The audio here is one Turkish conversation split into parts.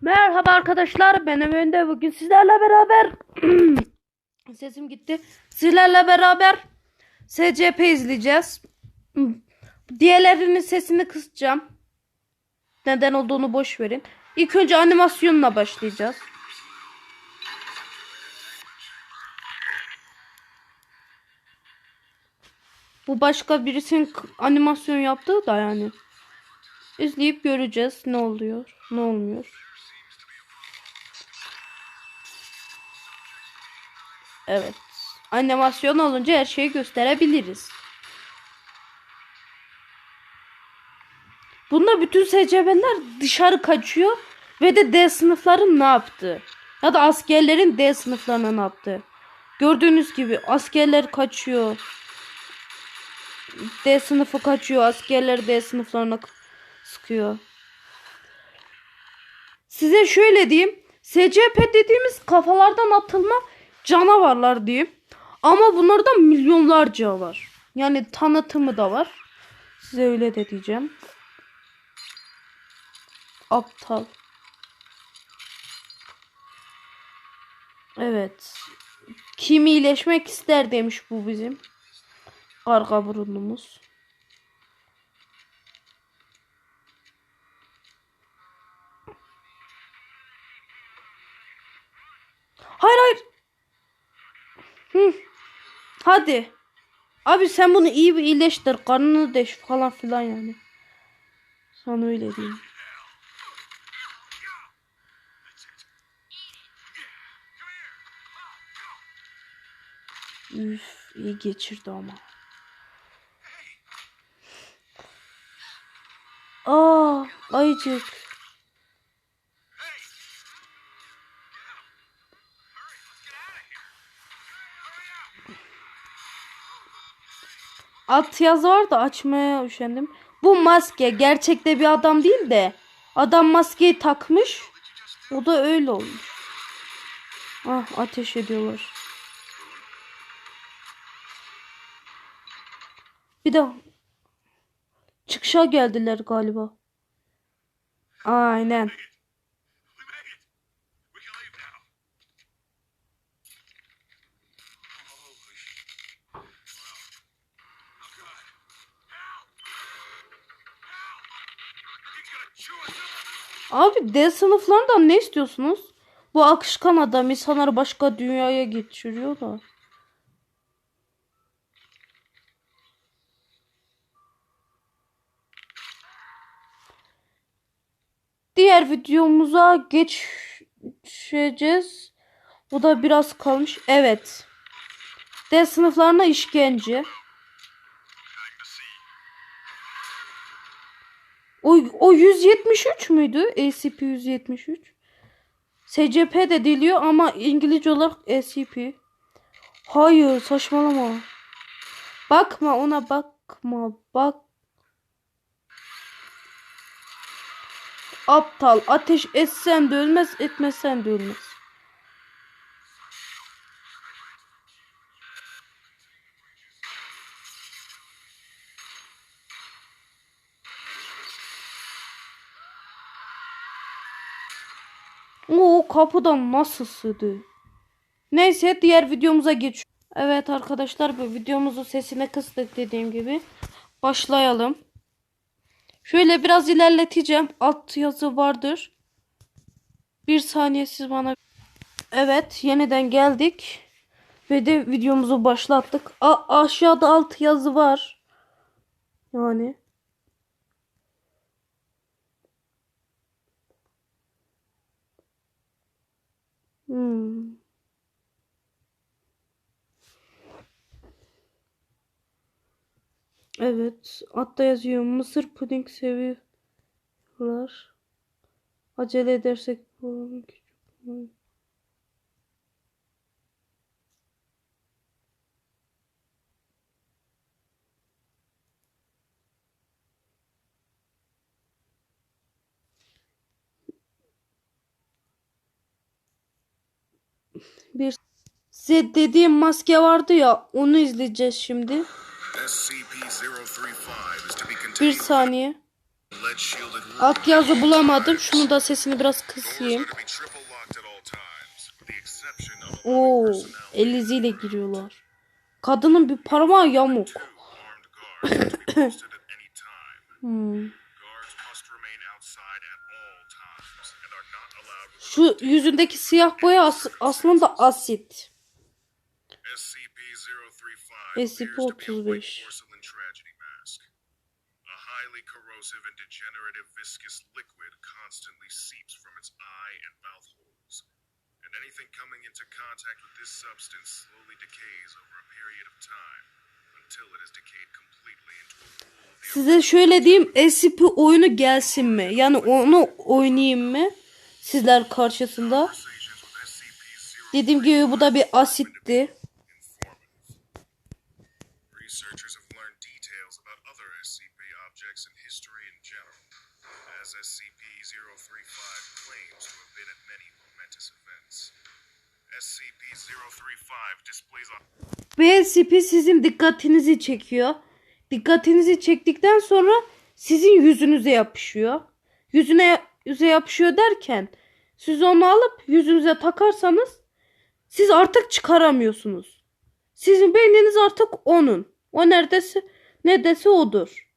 Merhaba arkadaşlar ben Ömer'de bugün sizlerle beraber sesim gitti. Sizlerle beraber SCP izleyeceğiz. Diğerlerinin sesini kısacağım. Neden olduğunu boş verin. İlk önce animasyonla başlayacağız. Bu başka birisinin animasyon yaptığı da yani. İzleyip göreceğiz ne oluyor, ne olmuyor. Evet. Animasyon olunca her şeyi gösterebiliriz. Bunda bütün SCB'ler dışarı kaçıyor ve de D sınıfların ne yaptı? Ya da askerlerin D sınıflarına ne yaptı? Gördüğünüz gibi askerler kaçıyor. D sınıfı kaçıyor. Askerler D sınıflarına sıkıyor. Size şöyle diyeyim. SCP dediğimiz kafalardan atılma canavarlar diyeyim. Ama bunlarda milyonlarca var. Yani tanıtımı da var. Size öyle de diyeceğim. Aptal. Kim Kim iyileşmek ister demiş bu bizim. Karga burunumuz. Hayır hayır. Hadi. Abi sen bunu iyi bir iyileştir. Karnını deş falan filan yani. Sana öyle diyeyim. Üf, iyi geçirdi ama. Aa, ayıcık. Alt yazı var da açmaya üşendim. Bu maske gerçekte bir adam değil de adam maskeyi takmış. O da öyle olmuş. Ah ateş ediyorlar. Bir de çıkışa geldiler galiba. Aynen. Abi D sınıflarından ne istiyorsunuz? Bu akışkan adam insanları başka dünyaya geçiriyor da. Diğer videomuza geçeceğiz. Bu da biraz kalmış. Evet. D sınıflarına işkence. O, o 173 müydü? ACP 173. SCP de diliyor ama İngilizce olarak ACP. Hayır saçmalama. Bakma ona bakma bak. Aptal ateş etsen de ölmez etmesen de ölmez. O kapıdan nasıl sığdı? Neyse diğer videomuza geç. Evet arkadaşlar bu videomuzu sesine kıstık dediğim gibi. Başlayalım. Şöyle biraz ilerleteceğim. Alt yazı vardır. Bir saniye siz bana. Evet yeniden geldik. Ve de videomuzu başlattık. A aşağıda alt yazı var. Yani. Hmm. Evet. Altta yazıyor. Mısır puding seviyorlar. Acele edersek bu küçük. Bir size dediğim maske vardı ya onu izleyeceğiz şimdi. SCP-035 is to be Bir saniye. Alt yazı bulamadım. Şunu da sesini biraz kısayım. Oo, eliziyle giriyorlar. Kadının bir parmağı yamuk. armed Şu yüzündeki siyah boya as- aslında asit. SCP-035 appears to be a SCP-35. white porcelain tragedy mask. A highly corrosive and degenerative viscous liquid constantly seeps from its eye and mouth holes. And anything coming into contact with this substance slowly decays over a period of time until it is decayed completely into a pool of the Size şöyle diyeyim SCP oyunu gelsin mi? Yani onu oynayayım mı? Sizler karşısında. conversations with SCP-035 Dediğim gibi bu da bir asitti. informative. Researchers have learned details about other SCP objects and history in general, as SCP-035 claims to have been at many momentous events. SCP-035 displays a Ve SCP sizin dikkatinizi çekiyor. Dikkatinizi çektikten sonra sizin yüzünüze yapışıyor. Yüzüne yüze yapışıyor derken siz onu alıp yüzünüze takarsanız siz artık çıkaramıyorsunuz. Sizin beyniniz artık onun. O neredeyse ne dese odur.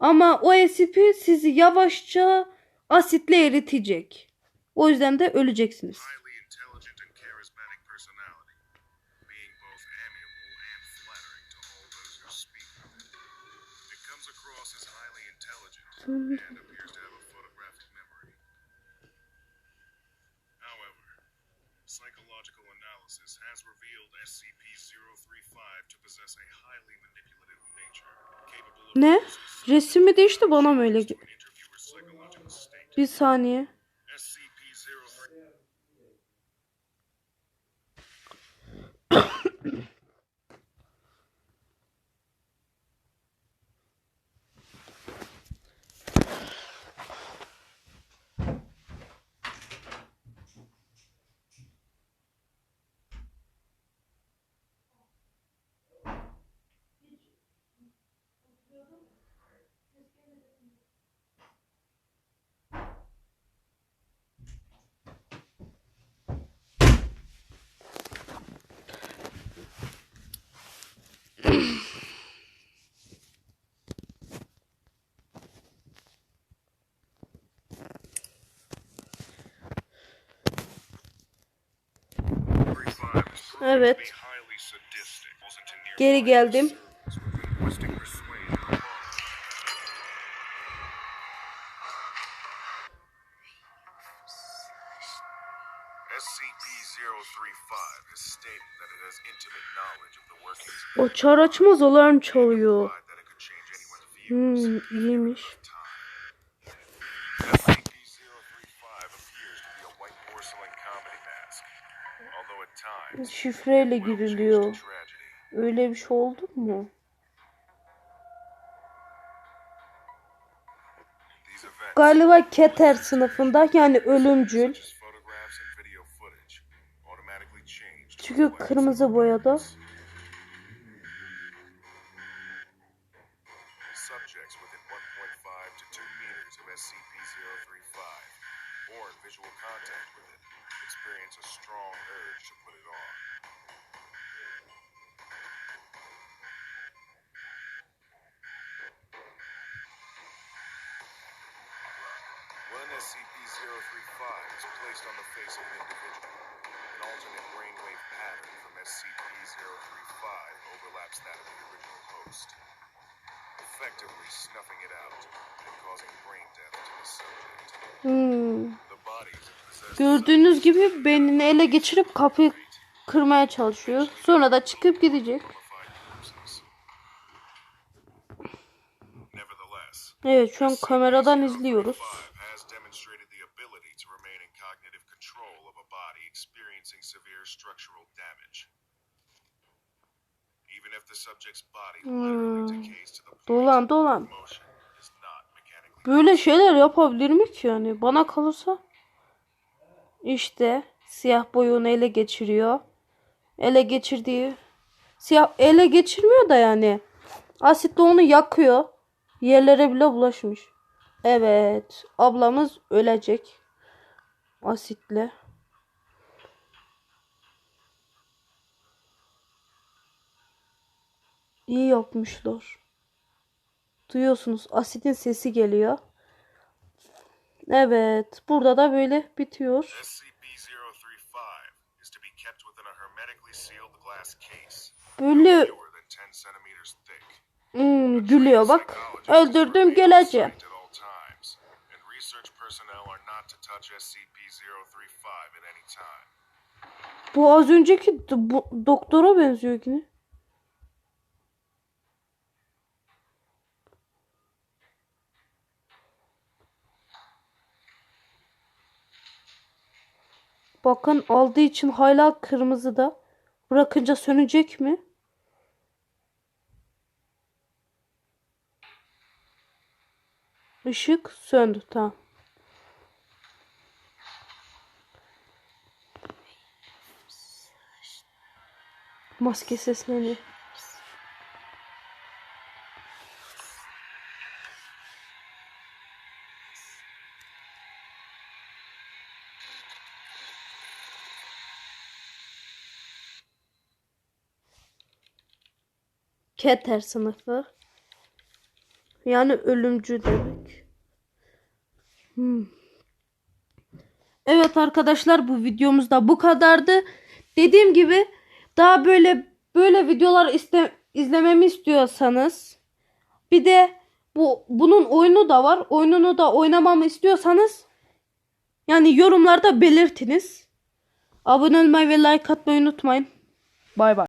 Ama o SCP sizi yavaşça asitle eritecek. O yüzden de öleceksiniz. and appears to have psychological analysis has revealed SCP-035 to possess a highly manipulative nature, Ne? Resmi değişti bana mı öyle? Bir saniye. Evet. Geri geldim. Çar açmaz alarm çalıyor. Hmm, iyiymiş. SCP-035 appears to be a white porcelain comedy mask, although at times Şifreyle giriliyor. Öyle bir şey oldu mu? Galiba Keter sınıfında yani ölümcül. Çünkü kırmızı boyada. SCP-035 is placed on the face of an individual, an alternate brainwave pattern from SCP-035 overlaps that of the original host, effectively snuffing it out and causing brain death to the subject. Hmm. Gördüğünüz gibi beynini ele geçirip kapıyı kırmaya çalışıyor. Sonra da çıkıp gidecek. Evet şu an kameradan izliyoruz. Point Dolan dolan. Böyle şeyler yapabilir mi ki yani? Bana kalırsa işte siyah boyunu ele geçiriyor. Ele geçirdiği siyah ele geçirmiyor da yani. Asitle onu yakıyor. Yerlere bile bulaşmış. Evet. Ablamız ölecek. Asitle. İyi yapmışlar. Duyuyorsunuz asidin sesi geliyor. Evet. Burada da böyle bitiyor. SCP-035 is to be kept within a hermetically sealed glass case, Böyle fewer than 10 centimeters thick. hmm, gülüyor bak. Öldürdüm geleceğim. At all times, and research personnel are not to touch SCP-035 at any time. Bu az önceki do- doktora benziyor yine. Bakın aldığı için hala kırmızı da. Bırakınca sönecek mi? Işık söndü. Tamam. Maske sesleniyor. Keter sınıfı. Yani ölümcü demek. Hmm. Evet arkadaşlar bu videomuzda bu kadardı. Dediğim gibi daha böyle böyle videolar iste, izlememi istiyorsanız bir de bu bunun oyunu da var. Oyununu da oynamamı istiyorsanız yani yorumlarda belirtiniz. Abone olmayı ve like atmayı unutmayın. Bay bay.